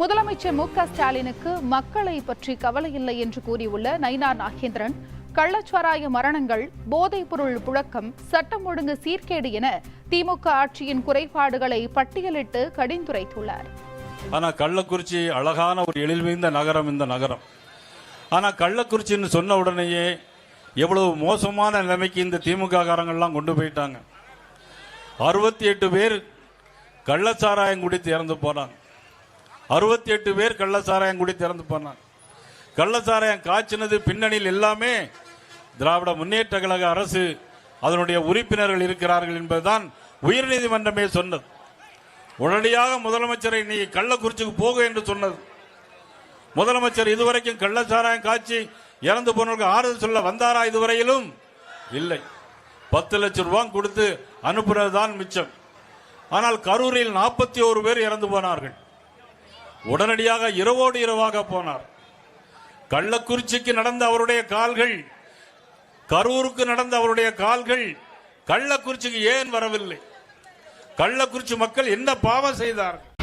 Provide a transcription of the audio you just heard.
முதலமைச்சர் மு க ஸ்டாலினுக்கு மக்களை பற்றி கவலை இல்லை என்று கூறியுள்ள நயினார் நாகேந்திரன் கள்ளச்சாராய மரணங்கள் போதைப்பொருள் புழக்கம் சட்டம் ஒழுங்கு சீர்கேடு என திமுக ஆட்சியின் குறைபாடுகளை பட்டியலிட்டு கடிந்துரைத்துள்ளார். ஆனா கள்ளக்குறிச்சி அழகான ஒரு எழில்மிகுந்த நகரம் இந்த நகரம். ஆனா கள்ளக்குறிச்சின்னு சொன்ன உடனேயே எவ்வளவு மோசமான நிலைமைக்கு இந்த திமுக காரங்கள்லாம் கொண்டு போயிட்டாங்க. அறுபத்தி எட்டு பேர் கள்ளச்சாராயம் குடித்து இறந்து போனாங்க அறுபத்தி எட்டு பேர் கள்ளச்சாராயம் குடி திறந்து போனாங்க. கள்ளச்சாராயம் காய்ச்சினது பின்னணியில் எல்லாமே திராவிட முன்னேற்ற கழக அரசு அதனுடைய உறுப்பினர்கள் இருக்கிறார்கள் என்பதுதான் உயர்நீதிமன்றமே சொன்னது. உடனடியாக முதலமைச்சரை நீ கள்ளக்குறிச்சிக்கு போக என்று சொன்னது. முதலமைச்சர் இதுவரைக்கும் கள்ளச்சாராயம் காய்ச்சி இறந்து போனவர்கள் ஆறுதல் சொல்ல வந்தாரா இதுவரையிலும்? இல்லை. பத்து லட்சம் ரூபாய் கொடுத்து அனுப்புறதுதான் மிச்சம். ஆனால் கரூரில் நாற்பத்தி ஒரு பேர் இறந்து போனார்கள். உடனடியாக இரவோடு இரவாக போனார். கள்ளக்குறிச்சிக்கு நடந்த அவருடைய கால்கள் கரூருக்கு நடந்த அவருடைய கால்கள் கள்ளக்குறிச்சிக்கு ஏன் வரவில்லை? கள்ளக்குறிச்சி மக்கள் என்ன பாவம் செய்தார்கள்?